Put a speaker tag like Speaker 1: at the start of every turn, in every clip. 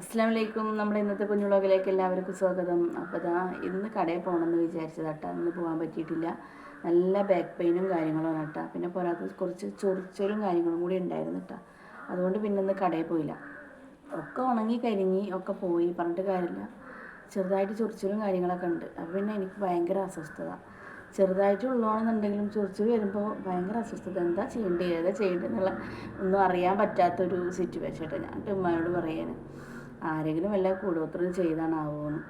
Speaker 1: അസ്സാം വലൈക്കും നമ്മുടെ ഇന്നത്തെ കുഞ്ഞുളകിലേക്ക് എല്ലാവർക്കും സ്വാഗതം. അപ്പോൾ ഇതാ ഇന്ന് കടയിൽ പോകണമെന്ന് വിചാരിച്ചതാട്ടാ ഇന്ന് പോകാൻ പറ്റിയിട്ടില്ല. നല്ല ബാക്ക് പെയിനും കാര്യങ്ങളും കേട്ടോ പിന്നെ പോരാത്ത കുറച്ച് ചൊറിച്ചലും കാര്യങ്ങളും കൂടി ഉണ്ടായിരുന്നു കേട്ടോ അതുകൊണ്ട് പിന്നെ ഇന്ന് കടയിൽ പോയില്ല. ഒക്കെ ഉണങ്ങി കരിഞ്ഞി ഒക്കെ പോയി. പറഞ്ഞിട്ട് കാര്യമില്ല. ചെറുതായിട്ട് ചൊറിച്ചലും കാര്യങ്ങളൊക്കെ ഉണ്ട്. അപ്പോൾ പിന്നെ എനിക്ക് ഭയങ്കര അസ്വസ്ഥത. ചെറുതായിട്ട് ഉള്ളതാണെന്നുണ്ടെങ്കിലും ചൊറിച്ചു വരുമ്പോൾ ഭയങ്കര അസ്വസ്ഥത. എന്താ ചെയ്യേണ്ടത്? ഏതാ ചെയ്യേണ്ടതെന്നുള്ള ഒന്നും അറിയാൻ പറ്റാത്തൊരു സിറ്റുവേഷൻ കേട്ടോ ഞാൻ ഉമ്മയോട് പറയാൻ ആരെങ്കിലും വല്ല കൂടോത്രം ചെയ്താണാവുമെന്ന്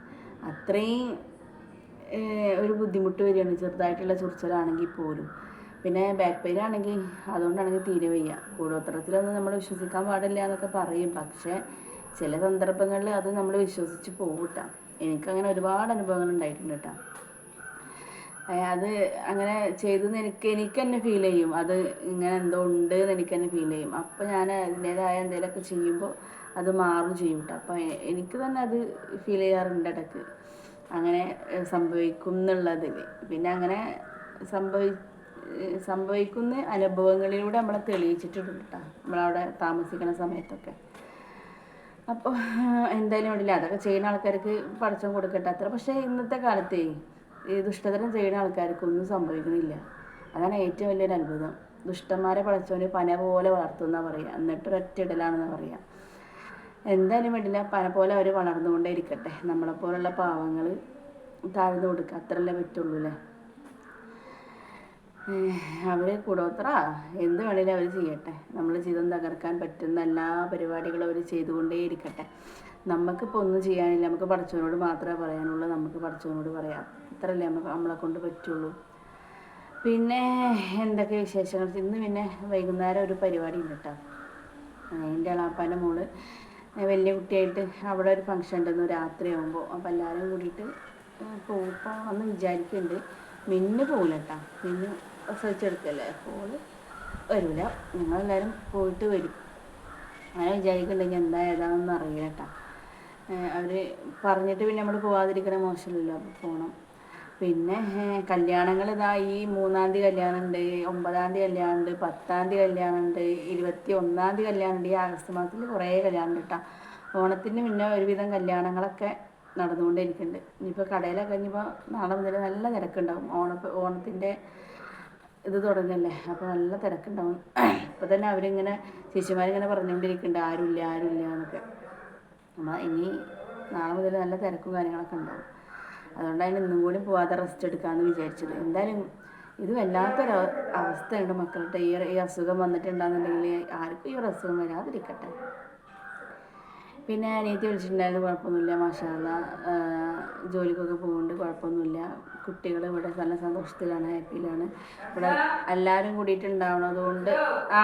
Speaker 1: അത്രയും ഒരു ബുദ്ധിമുട്ട് വരികയാണ്. ചെറുതായിട്ടുള്ള ചൊറിച്ചിലാണെങ്കിൽ പോലും. പിന്നെ ബാക്ക് പെയിൻ ആണെങ്കിൽ അതുകൊണ്ടാണെങ്കിൽ തീരെ വയ്യ. കൂടോത്രത്തിലൊന്നും നമ്മൾ വിശ്വസിക്കാൻ പാടില്ല എന്നൊക്കെ പറയും. പക്ഷേ ചില സന്ദർഭങ്ങളിൽ അത് നമ്മൾ വിശ്വസിച്ച് പോകും കേട്ടോ എനിക്കങ്ങനെ ഒരുപാട് അനുഭവങ്ങൾ ഉണ്ടായിട്ടുണ്ട് കേട്ടോ. അത് അങ്ങനെ ചെയ്തെന്ന് എനിക്ക് എനിക്ക് തന്നെ ഫീൽ ചെയ്യും. അത് ഇങ്ങനെ എന്തോ ഉണ്ട് എന്ന് എനിക്ക് തന്നെ ഫീൽ ചെയ്യും. അപ്പോൾ ഞാൻ അതിന്റേതായ എന്തെങ്കിലുമൊക്കെ ചെയ്യുമ്പോൾ അത് മാറും ചെയ്യും കേട്ടോ അപ്പോൾ എനിക്ക് തന്നെ അത് ഫീൽ ചെയ്യാറുണ്ട് ഇടയ്ക്ക് അങ്ങനെ സംഭവിക്കും എന്നുള്ളതിൽ പിന്നെ അങ്ങനെ സംഭവി സംഭവിക്കുന്ന അനുഭവങ്ങളിലൂടെ നമ്മളെ തെളിയിച്ചിട്ടുണ്ട് കേട്ടോ നമ്മളവിടെ താമസിക്കുന്ന സമയത്തൊക്കെ. അപ്പോൾ എന്തായാലും വേണ്ടില്ല അതൊക്കെ ചെയ്യുന്ന ആൾക്കാർക്ക് പടച്ചം കൊടുക്കട്ടെ അത്ര. പക്ഷേ ഇന്നത്തെ കാലത്തേ ഈ ദുഷ്ടതരം ചെയ്യുന്ന ആൾക്കാർക്ക് ഒന്നും സംഭവിക്കുന്നില്ല അതാണ് ഏറ്റവും വലിയൊരു അത്ഭുതം. ദുഷ്ടന്മാരെ പടച്ചവന് പന പോലെ വളർത്തുന്ന പറയുക എന്നിട്ട് ഇടലാണെന്ന് പറയാം. എന്തായാലും വേണ്ടില്ല പന പോലെ അവർ വളർന്നുകൊണ്ടേ ഇരിക്കട്ടെ നമ്മളെപ്പോലുള്ള പാവങ്ങൾ താഴ്ന്നു കൊടുക്കുക അത്രല്ലേ പറ്റുള്ളൂ അല്ലേ അവർ കൂടോത്ര. എന്ത് വേണേലും അവർ ചെയ്യട്ടെ. നമ്മൾ ജീവിതം തകർക്കാൻ പറ്റുന്ന എല്ലാ പരിപാടികളും അവർ ചെയ്തുകൊണ്ടേ ഇരിക്കട്ടെ നമുക്കിപ്പോൾ ഒന്നും ചെയ്യാനില്ല. നമുക്ക് പഠിച്ചവനോട് മാത്രമേ പറയാനുള്ളൂ. നമുക്ക് പഠിച്ചവനോട് പറയാം. ഇത്രയല്ലേ നമുക്ക് നമ്മളെ കൊണ്ട് പറ്റുള്ളൂ. പിന്നെ എന്തൊക്കെ വിശേഷങ്ങൾ? ഇന്ന് പിന്നെ വൈകുന്നേരം ഒരു പരിപാടി ഉണ്ട് കേട്ടോ എന്റെ അളാപ്പാന്റെ മോൾ വലിയ കുട്ടിയായിട്ട് അവിടെ ഒരു ഫംഗ്ഷൻ ഉണ്ടെന്ന് രാത്രി രാത്രിയാകുമ്പോൾ അപ്പോൾ എല്ലാവരും കൂടിയിട്ട് പോകും പോകണമെന്ന് വിചാരിക്കുന്നുണ്ട് മിന്നു പോകില്ല കേട്ടോ മിന്നു പ്രസവിച്ചെടുക്കല്ലേ അപ്പോൾ വരില്ല ഞങ്ങളെല്ലാവരും പോയിട്ട് വരും. അങ്ങനെ വിചാരിക്കുന്നുണ്ടെങ്കിൽ എന്താ ഏതാണെന്ന് അറിയില്ല കേട്ടോ അവർ പറഞ്ഞിട്ട് പിന്നെ നമ്മൾ പോവാതിരിക്കണ മോശമല്ലല്ലോ. അപ്പോൾ പോകണം പിന്നെ കല്യാണങ്ങൾ ഇതാ ഈ മൂന്നാം തീയതി കല്യാണം ഉണ്ട് ഒമ്പതാം തീയതി കല്യാണം ഉണ്ട് പത്താം തീയതി കല്യാണം ഉണ്ട് ഇരുപത്തി ഒന്നാം തീയതി കല്യാണം ഉണ്ട് ഈ ആഗസ്റ്റ് മാസത്തിൽ കുറേ കല്യാണം കേട്ടോ ഓണത്തിന് പിന്നെ ഒരുവിധം കല്യാണങ്ങളൊക്കെ നടന്നുകൊണ്ടിരിക്കുന്നുണ്ട് ഇനിയിപ്പോൾ കടയിലൊക്കെ കഴിഞ്ഞപ്പോൾ നാളെ മുതൽ നല്ല തിരക്കുണ്ടാവും. ഓണ ഓണത്തിന്റെ ഇത് തുടങ്ങല്ലേ? അപ്പോൾ നല്ല തിരക്കുണ്ടാവും. ഇപ്പോൾ തന്നെ അവരിങ്ങനെ ചേച്ചിമാരിങ്ങനെ പറഞ്ഞുകൊണ്ടിരിക്കുന്നുണ്ട് ആരുമില്ല ആരുമില്ല എന്നൊക്കെ. അപ്പോൾ ഇനി നാളെ മുതൽ നല്ല തിരക്കും കാര്യങ്ങളൊക്കെ ഉണ്ടാവും. അതുകൊണ്ടാണ് ഇന്നും കൂടി പോവാതെ റെസ്റ്റ് എടുക്കാമെന്ന് വിചാരിച്ചത്. എന്തായാലും ഇത് വല്ലാത്തൊരു അവ- അവസ്ഥയുണ്ട് മക്കളുടെ ഈ ഈ അസുഖം വന്നിട്ടുണ്ടാകുന്നുണ്ടെങ്കിൽ ആർക്കും ഈ ഒരു അസുഖം വരാതിരിക്കട്ടെ. പിന്നെ അനിയത്തി വിളിച്ചിട്ടുണ്ടായിരുന്നു കുഴപ്പമൊന്നുമില്ല മാഷാല്ല ജോലിക്കൊക്കെ പോകുന്നുണ്ട് കുഴപ്പമൊന്നുമില്ല. കുട്ടികൾ ഇവിടെ നല്ല സന്തോഷത്തിലാണ് ഹാപ്പിയിലാണ്. ഇവിടെ എല്ലാവരും കൂടിയിട്ടുണ്ടാവണതുകൊണ്ട് ആ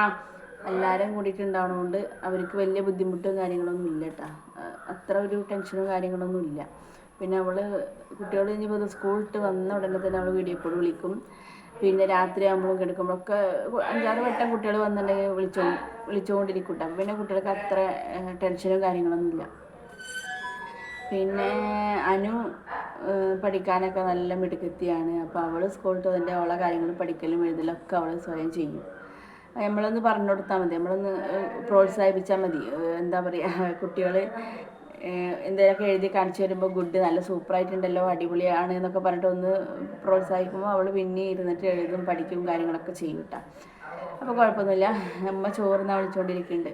Speaker 1: എല്ലാവരും കൂടിയിട്ടുണ്ടാവണതുകൊണ്ട് അവർക്ക് വലിയ ബുദ്ധിമുട്ടും കാര്യങ്ങളൊന്നും ഇല്ല കേട്ടോ അത്ര ഒരു ടെൻഷനും കാര്യങ്ങളൊന്നും ഇല്ല പിന്നെ അവൾ കുട്ടികൾ ഇനിയിപ്പോൾ സ്കൂൾ വിട്ട് വന്ന ഉടനെ തന്നെ അവൾ വീഡിയോ കോൾ വിളിക്കും. പിന്നെ രാത്രി ആകുമ്പോഴും കിടക്കുമ്പോഴൊക്കെ അഞ്ചാറ് വട്ടം കുട്ടികൾ വന്നിട്ടുണ്ടെങ്കിൽ വിളിച്ചോ വിളിച്ചുകൊണ്ടിരിക്കും കേട്ടോ പിന്നെ കുട്ടികൾക്ക് അത്ര ടെൻഷനും കാര്യങ്ങളൊന്നും ഇല്ല. പിന്നെ അനു പഠിക്കാനൊക്കെ നല്ല മിടുക്കത്തിയാണ്. അപ്പോൾ അവൾ സ്കൂളിൽ അതിന്റെ അവളെ കാര്യങ്ങൾ പഠിക്കലും എഴുതലൊക്കെ അവൾ സ്വയം ചെയ്യും. നമ്മളൊന്ന് പറഞ്ഞു കൊടുത്താൽ മതി. നമ്മളൊന്ന് പ്രോത്സാഹിപ്പിച്ചാൽ മതി. എന്താ പറയുക കുട്ടികൾ എന്തെങ്കിലുമൊക്കെ എഴുതി കാണിച്ചു വരുമ്പോൾ ഗുഡ് നല്ല സൂപ്പറായിട്ടുണ്ടല്ലോ അടിപൊളിയാണ് എന്നൊക്കെ പറഞ്ഞിട്ട് ഒന്ന് പ്രോത്സാഹിക്കുമ്പോൾ അവൾ പിന്നെ ഇരുന്നിട്ട് എഴുതും പഠിക്കും കാര്യങ്ങളൊക്കെ ചെയ്യും കേട്ടോ അപ്പോൾ കുഴപ്പമൊന്നുമില്ല അമ്മ ചോറുന്ന വിളിച്ചുകൊണ്ടിരിക്കുന്നുണ്ട്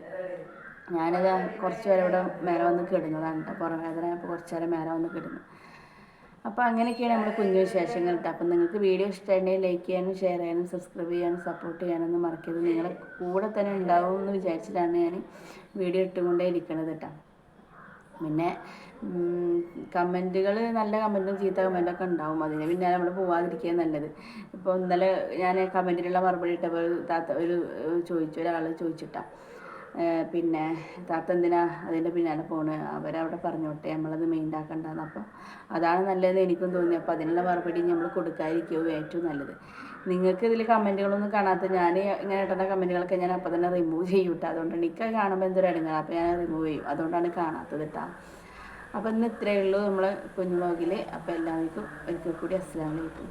Speaker 1: ഞാനത് കുറച്ച് നേരം ഇവിടെ മേലെ വന്ന് കിടന്നതാണ് കേട്ടോ പുറം വേദന അപ്പോൾ കുറച്ച് നേരം മേലെ വന്ന് കിടന്നു. അപ്പോൾ അങ്ങനെയൊക്കെയാണ് നമ്മുടെ കുഞ്ഞു വിശേഷങ്ങൾ കേട്ടോ അപ്പം നിങ്ങൾക്ക് വീഡിയോ ഇഷ്ടമായിട്ടുണ്ടെങ്കിൽ ലൈക്ക് ചെയ്യാനും ഷെയർ ചെയ്യാനും സബ്സ്ക്രൈബ് ചെയ്യാനും സപ്പോർട്ട് ചെയ്യാനൊന്നും മറക്കരുത്. നിങ്ങളെ കൂടെ തന്നെ ഉണ്ടാവും എന്ന് വിചാരിച്ചിട്ടാണ് ഞാൻ വീഡിയോ ഇട്ടുകൊണ്ടേ ഇരിക്കണത് കേട്ടോ പിന്നെ കമന്റുകൾ നല്ല കമന്റും ചീത്ത കമന്റൊക്കെ ഉണ്ടാവും. അതിന് പിന്നെ നമ്മൾ പോവാതിരിക്കുക നല്ലത്. ഇപ്പോൾ ഇന്നലെ ഞാൻ കമന്റിലുള്ള മറുപടി ഇട്ടപ്പോൾ താത്ത ഒരു ചോദിച്ചു ഒരാൾ ചോദിച്ചിട്ടാണ് പിന്നെ താത്ത എന്തിനാ അതിന്റെ പിന്നാലെ പോണ്? അവരവിടെ പറഞ്ഞോട്ടെ നമ്മളത് മെയിൻ ആക്കണ്ടെന്ന് അപ്പോൾ അതാണ് നല്ലതെന്ന് എനിക്കും തോന്നി. അപ്പോൾ അതിനുള്ള മറുപടി നമ്മൾ കൊടുക്കാതിരിക്കുകയോ ഏറ്റവും നല്ലത്. നിങ്ങൾക്ക് ഇതിൽ കമന്റുകളൊന്നും കാണാത്ത ഞാൻ ഇങ്ങനെ ഇട്ടുന്ന കമന്റുകളൊക്കെ ഞാൻ അപ്പോൾ തന്നെ റിമൂവ് ചെയ്യും കേട്ടോ അതുകൊണ്ട് എനിക്ക് അത് കാണുമ്പോൾ എന്തൊരു ഇടങ്ങാറ് അപ്പോൾ ഞാൻ റിമൂവ് ചെയ്യും. അതുകൊണ്ടാണ് കാണാത്തത് കേട്ടോ അപ്പോൾ ഇന്ന് ഇത്രയേ ഉള്ളൂ നമ്മളെ കുഞ്ഞു വ്ളോഗിൽ അപ്പോൾ എല്ലാവർക്കും ഒരിക്കൽ കൂടി അസ്സലാമു അലൈക്കും.